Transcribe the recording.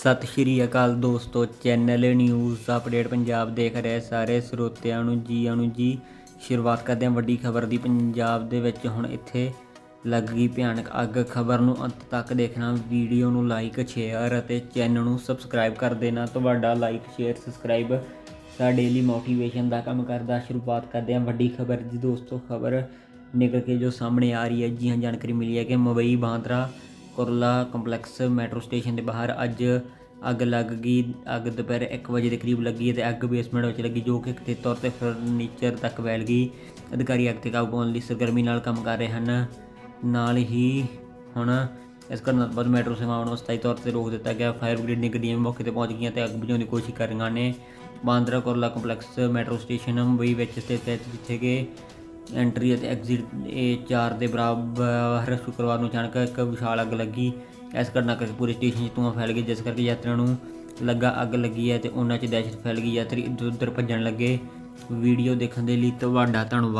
ਸਤਿ ਸ਼੍ਰੀ ਅਕਾਲ ਦੋਸਤੋ, channel news update Punjab ਦੇਖ ਰਹੇ ਸਾਰੇ ਸਰੋਤਿਆਂ ਨੂੰ ਜੀ ਆਇਆਂ ਜੀ। ਸ਼ੁਰੂਆਤ ਕਰਦੇ ਹਾਂ ਵੱਡੀ ਖਬਰ ਦੀ। ਪੰਜਾਬ ਦੇ ਵਿੱਚ ਹੁਣ ਇੱਥੇ ਲੱਗ ਗਈ ਭਿਆਨਕ ਅੱਗ। ਖਬਰ ਨੂੰ ਅੰਤ ਤੱਕ ਦੇਖਣਾ, ਵੀਡੀਓ ਨੂੰ ਲਾਈਕ, ਸ਼ੇਅਰ ਅਤੇ ਚੈਨਲ ਨੂੰ ਸਬਸਕ੍ਰਾਈਬ ਕਰ ਦੇਣਾ। ਤੁਹਾਡਾ ਲਾਈਕ, ਸ਼ੇਅਰ, ਸਬਸਕ੍ਰਾਈਬ ਸਾਡੇ ਲਈ ਮੋਟੀਵੇਸ਼ਨ ਦਾ ਕੰਮ ਕਰਦਾ। ਸ਼ੁਰੂਆਤ ਕਰਦੇ ਹਾਂ ਵੱਡੀ ਖਬਰ ਦੀ। ਦੋਸਤੋ, ਖਬਰ ਨਿਕਲ ਕੇ ਜੋ ਸਾਹਮਣੇ ਆ ਰਹੀ ਹੈ, ਜੀ ਹਾਂ, ਜਾਣਕਾਰੀ ਮਿਲੀ ਹੈ ਕਿ Mumbai, Bandra Kurla complex metro station ਦੇ ਬਾਹਰ ਅੱਜ ਅੱਗ ਲੱਗ ਗਈ। ਅੱਗ ਦੁਪਹਿਰ 1 ਵਜੇ ਦੇ ਕਰੀਬ ਲੱਗੀ ਅਤੇ ਅੱਗ ਬੇਸਮੈਂਟ ਵਿੱਚ ਲੱਗੀ, ਜੋ ਕਿ ਕਿਤੇ ਤੌਰ ਤੇ ਫਰਨੀਚਰ ਤੱਕ ਫੈਲ ਗਈ। ਅਧਿਕਾਰੀ ਅੱਗ ਤੇ ਕਾਬੂ ਪਾਉਣ ਲਈ ਸਰਗਰਮੀ ਨਾਲ ਕੰਮ ਕਰ ਰਹੇ ਹਨ। ਨਾਲ ਹੀ ਹੁਣ ਇਸ ਘਟਨਾ ਤੋਂ ਬਾਅਦ ਮੈਟਰੋ ਸੇਵਾਵਾਂ ਨੂੰ ਸਥਾਈ ਤੌਰ ਤੇ ਰੋਕ ਦਿੱਤਾ ਗਿਆ। ਫਾਇਰ ਬ੍ਰਿਗੇਡ ਦੀਆਂ ਗੱਡੀਆਂ ਵੀ ਮੌਕੇ ਤੇ ਪਹੁੰਚ ਗਈਆਂ ਤੇ ਅੱਗ ਬੁਝਾਉਣ ਦੀ ਕੋਸ਼ਿਸ਼ ਕਰ ਰਹੀਆਂ ਨੇ। Bandra Kurla complex metro station Mumbai ਵਿੱਚ ਸਥਿਤ ਹੈ, ਜਿੱਥੇ ਕਿ ਐਂਟਰੀ ਅਤੇ ਐਗਜ਼ਿਟ ਇਹ 4 ਦੇ ਬਰਾਬਰ ਸ਼ੁੱਕਰਵਾਰ ਨੂੰ ਅਚਾਨਕ ਇੱਕ ਵਿਸ਼ਾਲ ਅੱਗ ਲੱਗੀ। ਇਸ ਘਟਨਾ ਕਰਕੇ ਪੂਰੇ ਸਟੇਸ਼ਨ 'ਚ ਧੂੰਆਂ ਫੈਲ ਗਿਆ, ਜਿਸ ਕਰਕੇ ਯਾਤਰੀਆਂ ਨੂੰ ਲੱਗਾ ਅੱਗ ਲੱਗੀ ਹੈ ਤੇ ਉਹਨਾਂ 'ਚ ਦਹਿਸ਼ਤ ਫੈਲ ਗਈ। ਯਾਤਰੀ ਇੱਧਰ ਉੱਧਰ ਭੱਜਣ ਲੱਗੇ। ਵੀਡੀਓ ਦੇਖਣ ਦੇ ਲਈ ਤੁਹਾਡਾ ਧੰਨਵਾਦ।